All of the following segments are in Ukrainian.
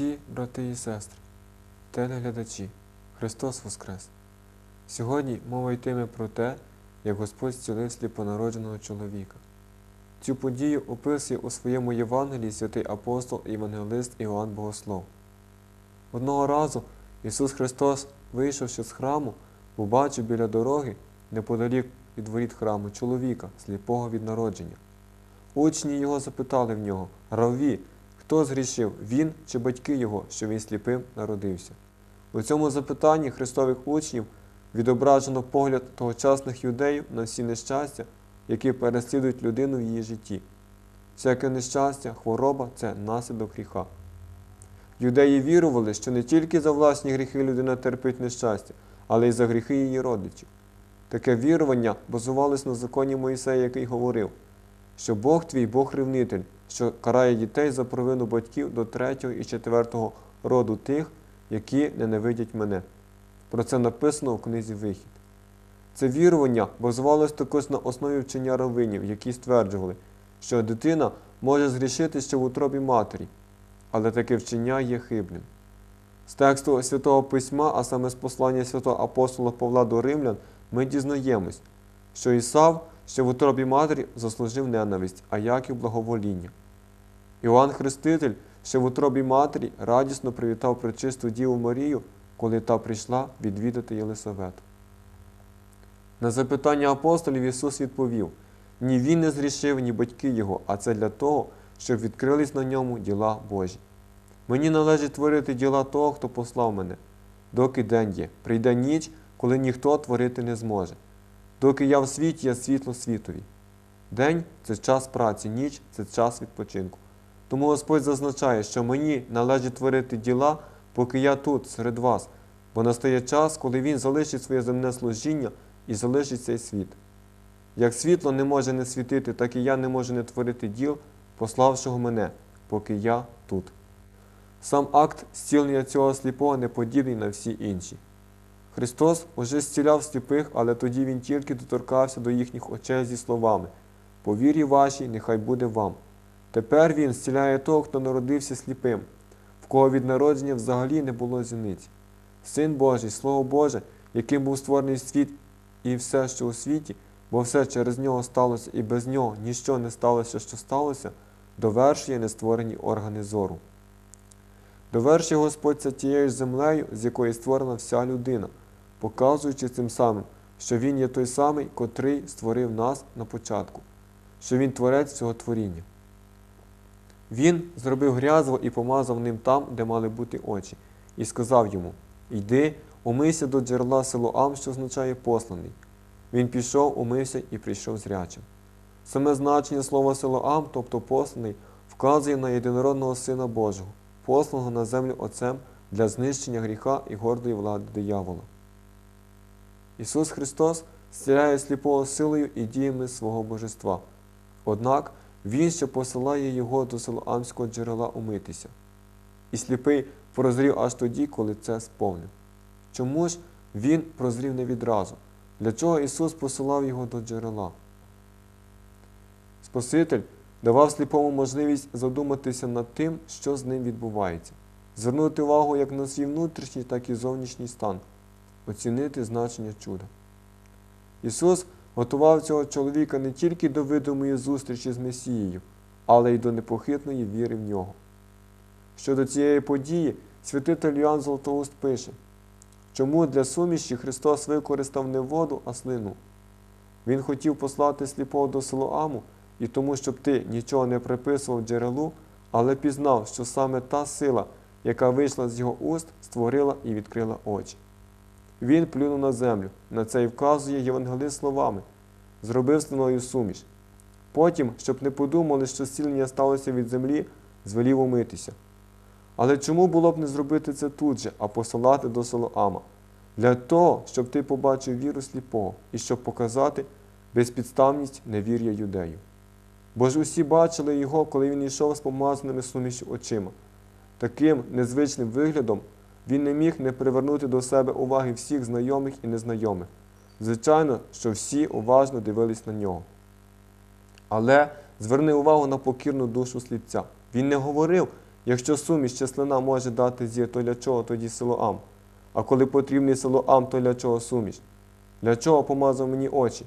Дорогі брати і сестри, телеглядачі, Христос Воскрес! Сьогодні мова йтиме про те, як Господь зцілив сліпонародженого чоловіка. Цю подію описує у своєму Євангелії святий апостол і євангелист Іоанн Богослов. Одного разу Ісус Христос, вийшовши з храму, побачив біля дороги, неподалік від воріт храму, чоловіка, сліпого від народження. Учні його запитали в нього, Равві, хто згрішив, він чи батьки його, що він сліпим народився? У цьому запитанні Христових учнів відображено погляд тогочасних юдеїв на всі нещастя, які переслідують людину в її житті. Всяке нещастя, хвороба це наслідок гріха. Юдеї вірували, що не тільки за власні гріхи людина терпить нещастя, але й за гріхи її родичів. Таке вірування базувалось на законі Моїсея, який говорив, що Бог твій Бог ревнитель, що карає дітей за провину батьків до третього і четвертого роду тих, які ненавидять мене. Про це написано в книзі Вихід. Це вірування базувалось також на основі вчення равинів, які стверджували, що дитина може згрішити ще в утробі матері, але таке вчення є хибним. З тексту Святого Письма, а саме з послання святого апостола Павла до Римлян, ми дізнаємось, що Ісав ще в утробі матері заслужив ненависть, а Яків благовоління. Іоанн Хреститель ще в утробі матері радісно привітав пречисту Діву Марію, коли та прийшла відвідати Єлисавету. На запитання апостолів Ісус відповів: ні Він не зрішив, ні батьки Його, а це для того, щоб відкрились на ньому діла Божі. Мені належить творити діла того, хто послав мене, доки день є, прийде ніч, коли ніхто творити не зможе. Доки я в світі, я світло світові. День це час праці, ніч це час відпочинку. Тому Господь зазначає, що мені належить творити діла, поки я тут, серед вас, бо настає час, коли Він залишить своє земне служіння і залишить цей світ. Як світло не може не світити, так і я не можу не творити діл, пославшого мене, поки я тут. Сам акт зцілення цього сліпого не подібний на всі інші. Христос уже зціляв сліпих, але тоді Він тільки доторкався до їхніх очей зі словами По вірі вашій, нехай буде вам. Тепер Він зціляє того, хто народився сліпим, в кого від народження взагалі не було зіниць. Син Божий, Слово Боже, яким був створений світ і все, що у світі, бо все через нього сталося, і без нього ніщо не сталося, що сталося, довершує нестворені органи зору. Довершує Господь тією землею, з якої створена вся людина, показуючи цим самим, що Він є той самий, котрий створив нас на початку, що Він творець цього творіння. Він зробив грязво і помазав ним там, де мали бути очі, і сказав йому: Йди, умийся до джерела Силоам, що означає посланий. Він пішов, умився і прийшов зрячим. Саме значення слова Силоам, тобто посланий, вказує на єдинородного Сина Божого, посланого на землю Отцем для знищення гріха і гордої влади диявола. Ісус Христос зціляє сліпого силою і діями свого божества. Однак Він ще посилає його до Силоамського джерела умитися. І сліпий прозрів аж тоді, коли це сповнив. Чому ж він прозрів не відразу? Для чого Ісус посилав його до джерела? Спаситель давав сліпому можливість задуматися над тим, що з ним відбувається, звернути увагу як на свій внутрішній, так і зовнішній стан, оцінити значення чуда. Ісус готував цього чоловіка не тільки до видимої зустрічі з Месією, але й до непохитної віри в нього. Щодо цієї події, святитель Йоанн Золотоуст пише, чому для суміші Христос використав не воду, а слину. Він хотів послати сліпого до Силоаму, і тому, щоб ти нічого не приписував джерелу, але пізнав, що саме та сила, яка вийшла з його уст, створила і відкрила очі. Він плюнув на землю, на це й вказує Євангелист словами, зробив слиною суміш. Потім, щоб не подумали, що зцілення сталося від землі, звелів умитися. Але чому було б не зробити це тут же, а посилати до Солоама? Для того, щоб ти побачив віру сліпого і щоб показати безпідставність невір'я юдею. Бо ж усі бачили його, коли він йшов з помазаними суміші очима. Таким незвичним виглядом він не міг не привернути до себе уваги всіх знайомих і незнайомих. Звичайно, що всі уважно дивились на нього. Але зверни увагу на покірну душу сліпця. Він не говорив, Якщо суміш числина може дати зір, то для чого тоді Силоам? А коли потрібний Силоам, то для чого суміш? Для чого помазав мені очі?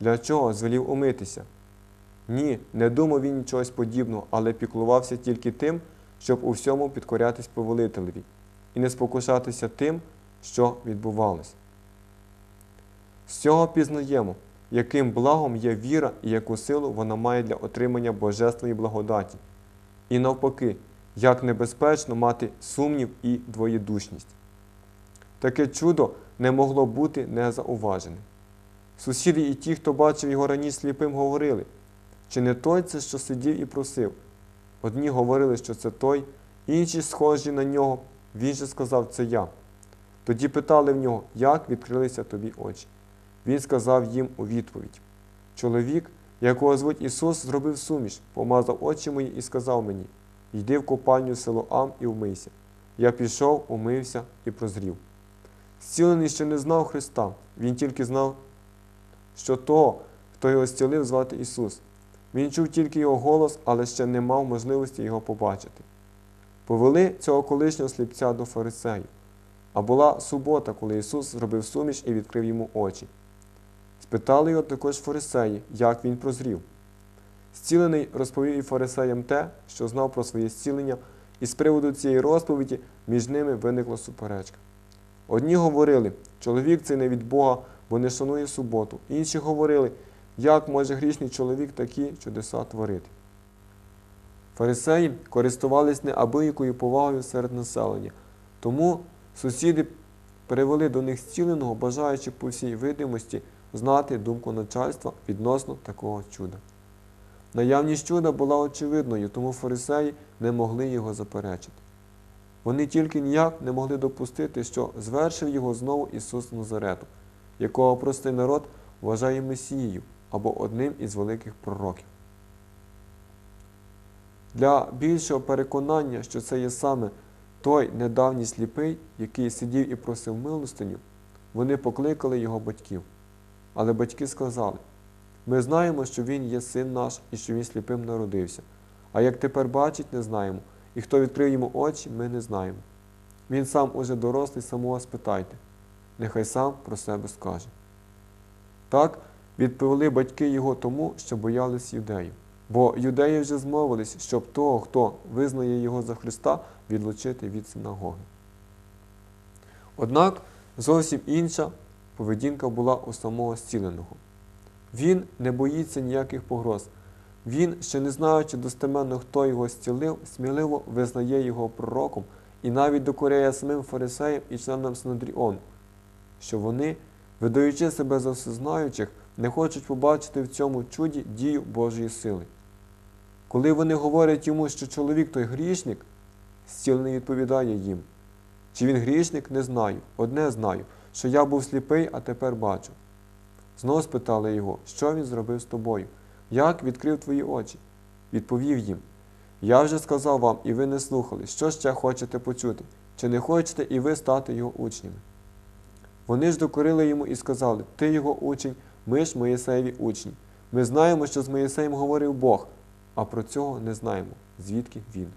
Для чого звелів умитися? Ні, не думав він нічогось подібного, але піклувався тільки тим, щоб у всьому підкорятись повелителеві і не спокушатися тим, що відбувалось. З цього пізнаємо, яким благом є віра і яку силу вона має для отримання божественної благодаті. І навпаки, як небезпечно мати сумнів і двоєдушність. Таке чудо не могло бути незауваженим. Сусіди і ті, хто бачив його раніше сліпим, говорили, чи не той це, що сидів і просив. Одні говорили, що це той, інші схожі на нього. Він же сказав, це я. Тоді питали в нього, як відкрилися тобі очі. Він сказав їм у відповідь: Чоловік, якого звуть Ісус, зробив суміш, помазав очі мої і сказав мені: Йди в копальню Силоам і вмийся. Я пішов, умився і прозрів. Зцілений ще не знав Христа, він тільки знав, що того, хто його зцілив, звати Ісус. Він чув тільки його голос, але ще не мав можливості його побачити. Повели цього колишнього сліпця до фарисеїв. А була субота, коли Ісус зробив суміш і відкрив йому очі. Спитали його також фарисеї, як він прозрів. Зцілений розповів і фарисеям те, що знав про своє зцілення, і з приводу цієї розповіді між ними виникла суперечка. Одні говорили, чоловік цей не від Бога, бо не шанує суботу. Інші говорили, як може грішний чоловік такі чудеса творити. Фарисеї користувались неабиякою повагою серед населення, тому сусіди перевели до них зціленого, бажаючи по всій видимості знати думку начальства відносно такого чуда. Наявність чуда була очевидною, тому фарисеї не могли його заперечити. Вони тільки ніяк не могли допустити, що звершив його знову Ісус Назарету, якого простий народ вважає Месією або одним із великих пророків. Для більшого переконання, що це є саме той недавній сліпий, який сидів і просив милостиню, вони покликали його батьків. Але батьки сказали: ми знаємо, що він є син наш і що він сліпим народився. А як тепер бачить, не знаємо, і хто відкрив йому очі, ми не знаємо. Він сам уже дорослий, самого спитайте, нехай сам про себе скаже. Так відповіли батьки його тому, що боялись юдеїв. Бо юдеї вже змовились, щоб того, хто визнає його за Христа, відлучити від синагоги. Однак зовсім інша поведінка була у самого зціленого. Він не боїться ніяких погроз. Він, ще не знаючи достеменно, хто його зцілив, сміливо визнає його пророком і навіть докоряє самим фарисеям і членам Синодріону, що вони, видаючи себе за всезнаючих, не хочуть побачити в цьому чуді дію Божої сили. Коли вони говорять йому, що чоловік той грішник, зцілений відповідає їм. Чи він грішник, не знаю. Одне знаю, що я був сліпий, а тепер бачу. Знову спитали його, що він зробив з тобою, як відкрив твої очі. Відповів їм: Я вже сказав вам, і ви не слухали, що ще хочете почути, чи не хочете і ви стати його учнями. Вони ж докорили йому і сказали: Ти його учень, ми ж Моїсеєві учні. Ми знаємо, що з Моїсеєм говорив Бог, а про цього не знаємо, звідки він.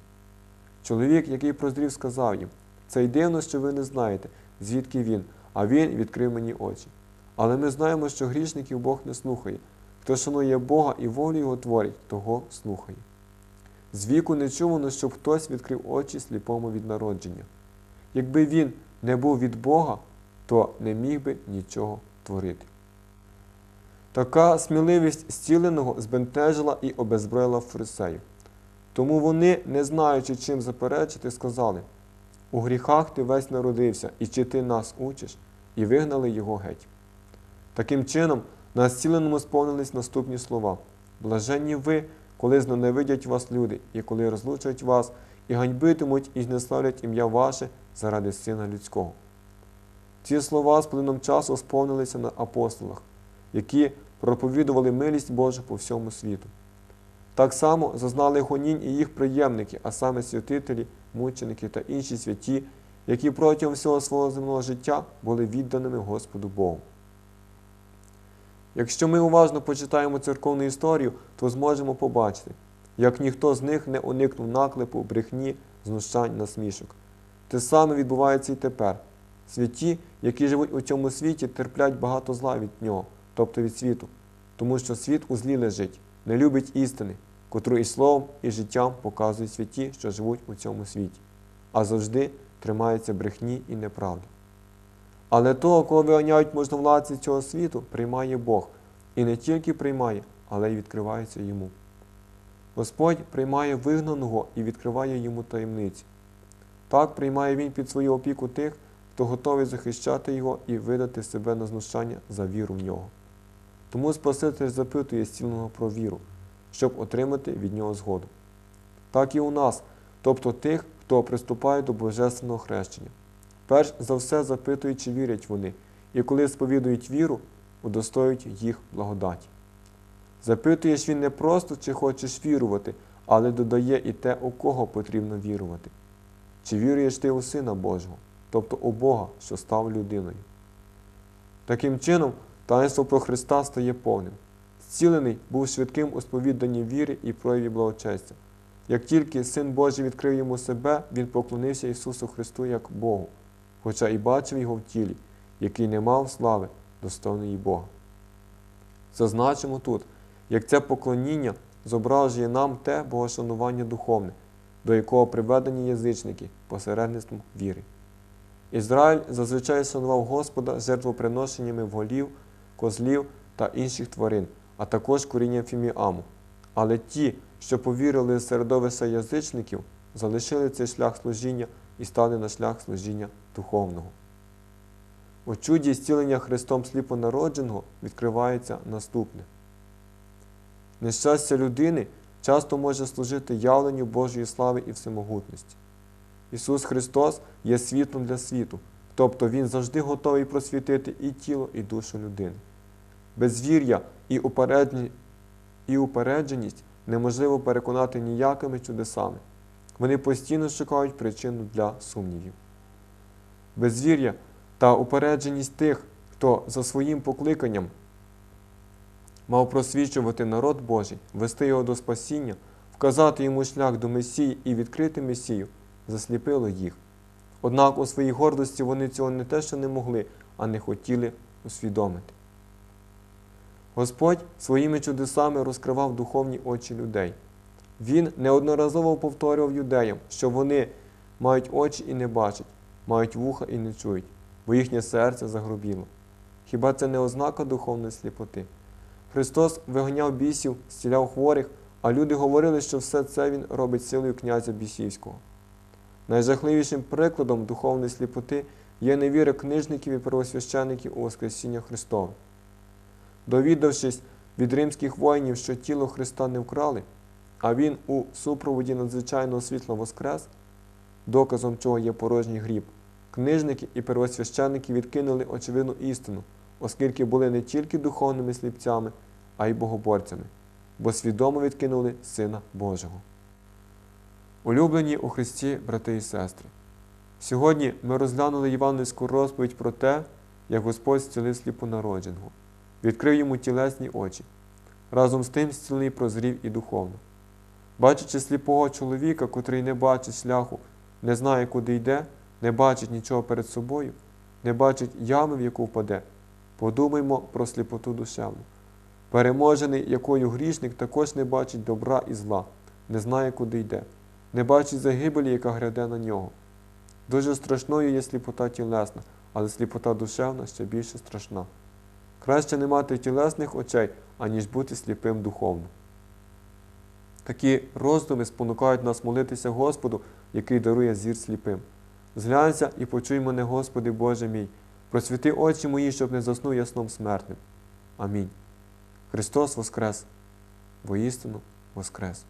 Чоловік, який прозрів, сказав їм: Це й дивно, що ви не знаєте, звідки він, а він відкрив мені очі. Але ми знаємо, що грішників Бог не слухає. Хто шанує Бога і волю Його творить, того слухає. З віку не чувано, щоб хтось відкрив очі сліпому від народження. Якби він не був від Бога, то не міг би нічого творити. Така сміливість зціленого збентежила і обезброїла фарисеїв. Тому вони, не знаючи, чим заперечити, сказали: У гріхах ти весь народився, і чи ти нас учиш, і вигнали його геть. Таким чином, на зціленому сповнились наступні слова: Блаженні ви, коли зненавидять вас люди, і коли розлучать вас, і ганьбитимуть, і знеславлять ім'я ваше заради Сина Людського. Ці слова з плином часу сповнилися на апостолах, які проповідували милість Божу по всьому світу. Так само зазнали гонінь і їх приємники, а саме святителі, мученики та інші святі, які протягом всього свого земного життя були відданими Господу Богу. Якщо ми уважно почитаємо церковну історію, то зможемо побачити, як ніхто з них не уникнув наклепу, брехні, знущань, насмішок. Те саме відбувається і тепер. Святі, які живуть у цьому світі, терплять багато зла від нього, тобто від світу, тому що світ у злі лежить, не любить істини, котру і словом, і життям показують святі, що живуть у цьому світі, а завжди тримаються брехні і неправди. Але того, кого виганяють можновладці цього світу, приймає Бог, і не тільки приймає, але й відкривається йому. Господь приймає вигнаного і відкриває йому таємниці. Так приймає Він під свою опіку тих, хто готовий захищати його і видати себе на знущання за віру в нього. Тому Спаситель запитує зціленого про віру, щоб отримати від нього згоду. Так і у нас, тобто тих, хто приступає до божественного хрещення. Перш за все запитують, чи вірять вони, і коли сповідують віру, удостоюють їх благодаті. Запитуєш він не просто, чи хочеш вірувати, але додає і те, у кого потрібно вірувати. Чи віруєш ти у Сина Божого, тобто у Бога, що став людиною. Таким чином, таїнство про Христа стає повним. Зцілений був швидким у сповіданні віри і прояві благочестя. Як тільки Син Божий відкрив йому себе, він поклонився Ісусу Христу як Богу, хоча і бачив його в тілі, який не мав слави, достойної Бога. Зазначимо тут, як це поклоніння зображує нам те богошанування духовне, до якого приведені язичники посередництвом віри. Ізраїль зазвичай шанував Господа жертвоприношеннями в голів, козлів та інших тварин, а також корінням фіміаму. Але ті, що повірили з середовища язичників, залишили цей шлях служіння і стали на шлях служіння духовного. У чуді зцілення Христом сліпонародженого відкривається наступне. Нещастя людини часто може служити явленню Божої слави і всемогутності. Ісус Христос є світлом для світу, тобто Він завжди готовий просвітити і тіло, і душу людини. Безвір'я і упереджені- і упередженість неможливо переконати ніякими чудесами. Вони постійно шукають причину для сумнівів. Безвір'я та упередженість тих, хто за своїм покликанням мав просвічувати народ Божий, вести його до спасіння, вказати йому шлях до Месії і відкрити Месію, засліпило їх. Однак у своїй гордості вони цього не те, що не могли, а не хотіли усвідомити. Господь своїми чудесами розкривав духовні очі людей. Він неодноразово повторював юдеям, що вони мають очі і не бачать, мають вуха і не чують, бо їхнє серце загрубіло. Хіба це не ознака духовної сліпоти? Христос виганяв бісів, зціляв хворих, а люди говорили, що все це Він робить силою князя бісівського. Найжахливішим прикладом духовної сліпоти є невіра книжників і первосвящеників у Воскресіння Христове. Довідавшись від римських воїнів, що тіло Христа не вкрали, а Він у супроводі надзвичайного світла воскрес, доказом чого є порожній гріб, книжники і первосвященники відкинули очевидну істину, оскільки були не тільки духовними сліпцями, а й богоборцями, бо свідомо відкинули Сина Божого. Улюблені у Христі, брати і сестри, сьогодні ми розглянули євангельську розповідь про те, як Господь зцілив сліпонародженого, відкрив йому тілесні очі, разом з тим зцілений прозрів і духовно. Бачачи сліпого чоловіка, котрий не бачить шляху, не знає, куди йде, не бачить нічого перед собою, не бачить ями, в яку впаде, подумаймо про сліпоту душевну. Переможений, якою грішник також не бачить добра і зла, не знає, куди йде, не бачить загибелі, яка гряде на нього. Дуже страшною є сліпота тілесна, але сліпота душевна ще більше страшна. Краще не мати тілесних очей, аніж бути сліпим духовно. Такі роздуми спонукають нас молитися Господу, який дарує зір сліпим. Зглянься і почуй мене, Господи Боже мій, просвіти очі мої, щоб не заснув я сном смертним. Амінь. Христос Воскрес, воістину Воскрес!